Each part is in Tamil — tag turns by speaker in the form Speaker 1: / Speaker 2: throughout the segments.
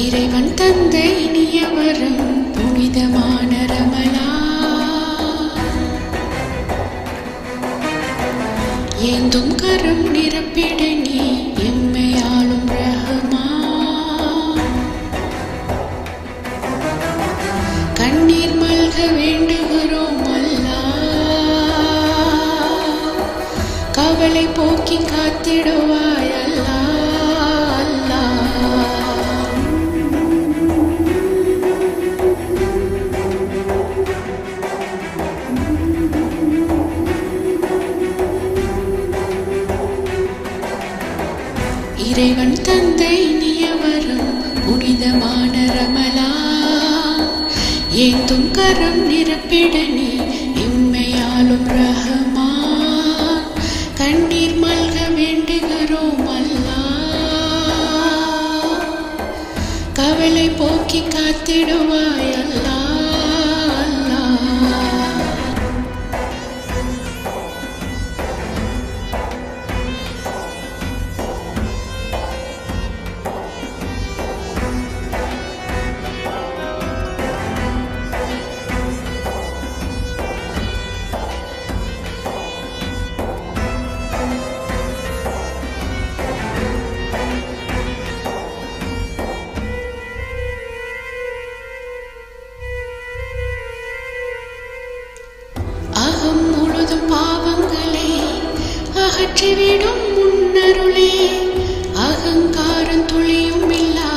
Speaker 1: இறைவன் தந்த இனிய வரம் புனிதமான ரமணா ஏந்தும் கரம் நிரப்பிட நீ எம்மையாளும் ரஹமா கண்ணீர் மல்க வேண்டுகிறோம் அல்லா. கவலை போக்கி காத்திடுவாயா இறைவன் தந்தை நியவரம் புனிதமான ரமலா. ஏந்தும் கரம் நிரப்பிட நீ இம்மையாலும் ரஹமா கண்ணீர் மல்க வேண்டுகிறோம் அல்லா. கவலை போக்கி காத்திடுவாய் அல்லா. பாவங்களே அகற்றிவிடும் முன்னருளே. அகங்காரம் துளியும் இல்லா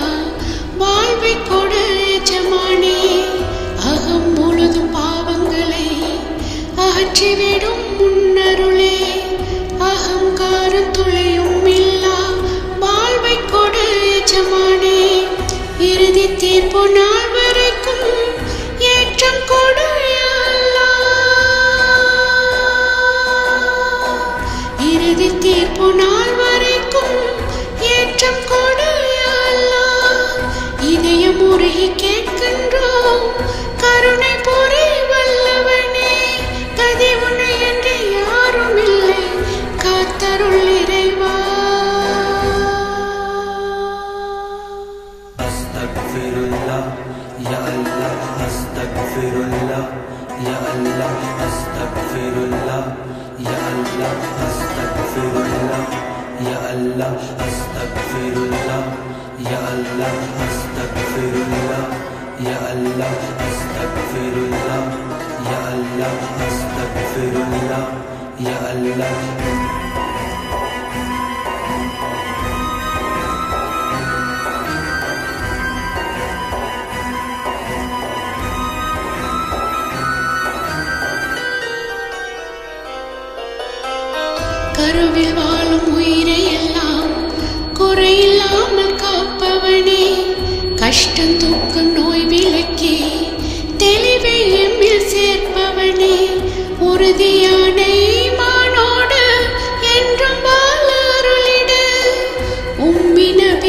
Speaker 1: வாழ்வை கொடு எஜமானே. அகம் முழுதும் பாவங்களே அகற்றிவிடும் முன்னருளே. அகங்காரம் துளியும் இல்லா வாழ்வை கொடு எஜமானே. இறுதி தீர்ப்பு
Speaker 2: நான் يا الله أستغفر الله. يا الله أستغفر الله. يا الله أستغفر الله. يا الله أستغفر الله. يا الله أستغفر الله. يا الله أستغفر الله. يا الله أستغفر الله. يا الله.
Speaker 1: வாழ்வில் வாழும் உயிரை எல்லாம் குறையில்லாமல் காப்பவனே. கஷ்டம் துக்கம் நோய் விளக்கி தெளிவை எம்மில் சேர்ப்பவனே. உறுதியான என்றும் உம்மின